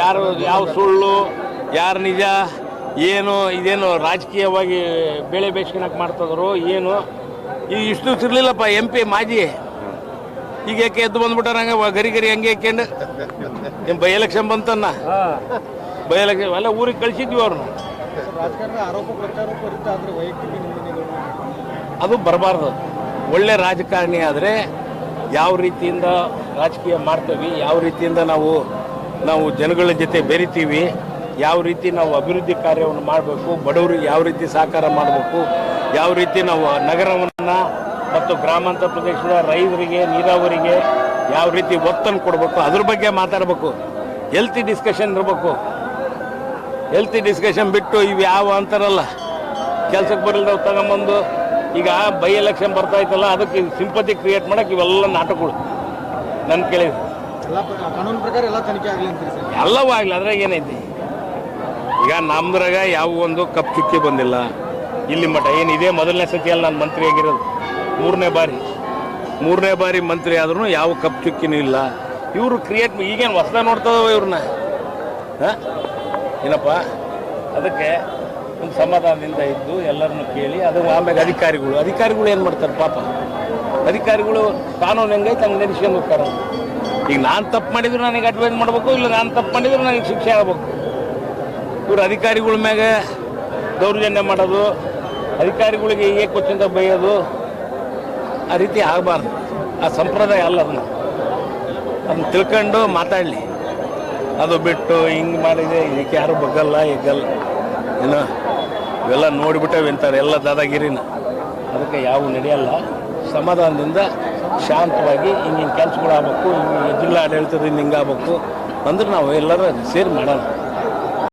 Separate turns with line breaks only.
ಯಾರು ಯಾವ ಸುಳ್ಳು ಯಾರು ನಿಜ ಏನು ಇದೇನು ರಾಜಕೀಯವಾಗಿ ಬೆಳೆ ಬೇಸ್ಕೊಳಕ್ಕೆ ಮಾಡ್ತಿದ್ರು ಏನು ಈಗ ಇಷ್ಟು ಇರಲಿಲ್ಲಪ್ಪ ಎಂ ಪಿ ಮಾಜಿ. ಈಗ ಯಾಕೆ ಎದ್ದು ಬಂದ್ಬಿಟ್ಟಾರ ಹಂಗೆ ಗರಿ ಗರಿ ಹಂಗೆ ಹಾಕೊಂಡು ನಿಮ್ಮ ಬೈ ಎಲೆಕ್ಷನ್ ಬಂತನ್ನ. ಬೈ ಎಲೆಕ್ಷನ್ ಎಲ್ಲ ಊರಿಗೆ ಕಳಿಸಿದ್ವಿ ಅವ್ರನ್ನ ಅದು ಬರಬಾರ್ದು. ಒಳ್ಳೆ ರಾಜಕಾರಣಿ ಆದರೆ ಯಾವ ರೀತಿಯಿಂದ ರಾಜಕೀಯ ಮಾಡ್ತೀವಿ ಯಾವ ರೀತಿಯಿಂದ ನಾವು ನಾವು ಜನಗಳ ಜೊತೆ ಬೆರಿತೀವಿ. ಯಾವ ರೀತಿ ನಾವು ಅಭಿವೃದ್ಧಿ ಕಾರ್ಯವನ್ನು ಮಾಡಬೇಕು, ಬಡವರಿಗೆ ಯಾವ ರೀತಿ ಸಹಕಾರ ಮಾಡಬೇಕು, ಯಾವ ರೀತಿ ನಾವು ನಗರವನ್ನು ಮತ್ತು ಗ್ರಾಮಾಂತರ ಪ್ರದೇಶದ ರೈತರಿಗೆ, ನೀರಾವರಿಗೆ ಯಾವ ರೀತಿ ಒತ್ತನ್ನು ಕೊಡಬೇಕು, ಅದ್ರ ಬಗ್ಗೆ ಮಾತಾಡಬೇಕು. ಹೆಲ್ತಿ ಡಿಸ್ಕಷನ್ ಇರಬೇಕು. ಹೆಲ್ತಿ ಡಿಸ್ಕಷನ್ ಬಿಟ್ಟು ಇವು ಯಾವ ಅಂತಾರಲ್ಲ, ಕೆಲಸಕ್ಕೆ ಬರಲಿಲ್ಲ ನಾವು ತಗೊಂಬಂದು ಈಗ ಬೈ ಎಲೆಕ್ಷನ್ ಬರ್ತಾ ಇತ್ತಲ್ಲ, ಅದಕ್ಕೆ ಸಿಂಪತಿ ಕ್ರಿಯೇಟ್ ಮಾಡೋಕ್ಕೆ ಇವೆಲ್ಲ ನಾಟಕಗಳು. ನನ್ನ ಕೇಳಿದ್ರು
ಕಾನೂನು ಪ್ರಕಾರ ಎಲ್ಲ ತನಿಖೆ ಆಗಲಿ
ಎಲ್ಲವೂ ಆಗಲಿ, ಅದ್ರಾಗ ಏನೈತಿ? ಈಗ ನಮ್ದ್ರಾಗ ಯಾವ ಒಂದು ಕಪ್ ಚುಕ್ಕಿ ಬಂದಿಲ್ಲ. ಇಲ್ಲಿ ಮಠ ಏನು ಇದೇ ಮೊದಲನೇ ಸತಿಯಲ್ಲಿ ನಾನು ಮಂತ್ರಿ ಆಗಿರೋದು. ಮೂರನೇ ಬಾರಿ. ಮೂರನೇ ಬಾರಿ ಮಂತ್ರಿ ಆದ್ರೂ ಯಾವ ಕಪ್ ಚುಕ್ಕಿನೂ ಇಲ್ಲ. ಇವರು ಕ್ರಿಯೇಟ್ ಈಗೇನು ಹೊಸದ ನೋಡ್ತದವ ಇವ್ರನ್ನ? ಏನಪ್ಪ? ಅದಕ್ಕೆ ಒಂದು ಸಮಾಧಾನದಿಂದ ಇದ್ದು ಎಲ್ಲರನ್ನು ಕೇಳಿ, ಅದು ಆಮೇಲೆ ಅಧಿಕಾರಿಗಳು. ಅಧಿಕಾರಿಗಳು ಏನು ಮಾಡ್ತಾರೆ ಪಾಪ? ಅಧಿಕಾರಿಗಳು ಕಾನೂನು ಹೆಂಗೈತೆ, ಹಂಗೆ ನಡೆಸ್ಕೊಂಡು ಹೋಗ್ತಾರೆ. ಈಗ ನಾನು ತಪ್ಪು ಮಾಡಿದ್ರು ನನಗೆ ಅಡ್ವೈಸ್ ಮಾಡಬೇಕು, ಇಲ್ಲ ನಾನು ತಪ್ಪು ಮಾಡಿದ್ರು ನನಗೆ ಶಿಕ್ಷೆ ಆಗಬೇಕು. ಇವರು ಅಧಿಕಾರಿಗಳ ಮ್ಯಾಗ ದೌರ್ಜನ್ಯ ಮಾಡೋದು, ಅಧಿಕಾರಿಗಳಿಗೆ ಹೀಗೆ ಕೊಚ್ಚಿಂದ ಬೈಯೋದು, ಆ ರೀತಿ ಆಗಬಾರ್ದು. ಆ ಸಂಪ್ರದಾಯ ಅಲ್ಲ ಅದನ್ನು ಅದನ್ನ ತಿಳ್ಕೊಂಡು ಮಾತಾಡಲಿ. ಅದು ಬಿಟ್ಟು ಹಿಂಗೆ ಮಾಡಿದೆ, ಇದಕ್ಕೆ ಯಾರು ಬಗ್ಗಲ್ಲ ಎಗ್ಗಲ್ಲ ಏನು, ಇವೆಲ್ಲ ನೋಡಿಬಿಟ್ಟವೆ ಅಂತಾರೆ ಎಲ್ಲ ದಾದಾಗಿರಿನ. ಅದಕ್ಕೆ ಯಾವ ನಡೆಯಲ್ಲ. ಸಮಾಧಾನದಿಂದ ಶಾಂತವಾಗಿ ಹಿಂಗೆ ಕೆಲಸಗಳಾಗಬೇಕು ಕೆಲಸಗಳು ಆಗ್ಬೇಕು ಹಿಂಗೆ ಜಿಲ್ಲಾ ಹಿಂಗಾಗಬೇಕು. ಅಂದ್ರೆ ನಾವು ಎಲ್ಲರೂ ಸೇರಿ ಮಾಡೋಣ.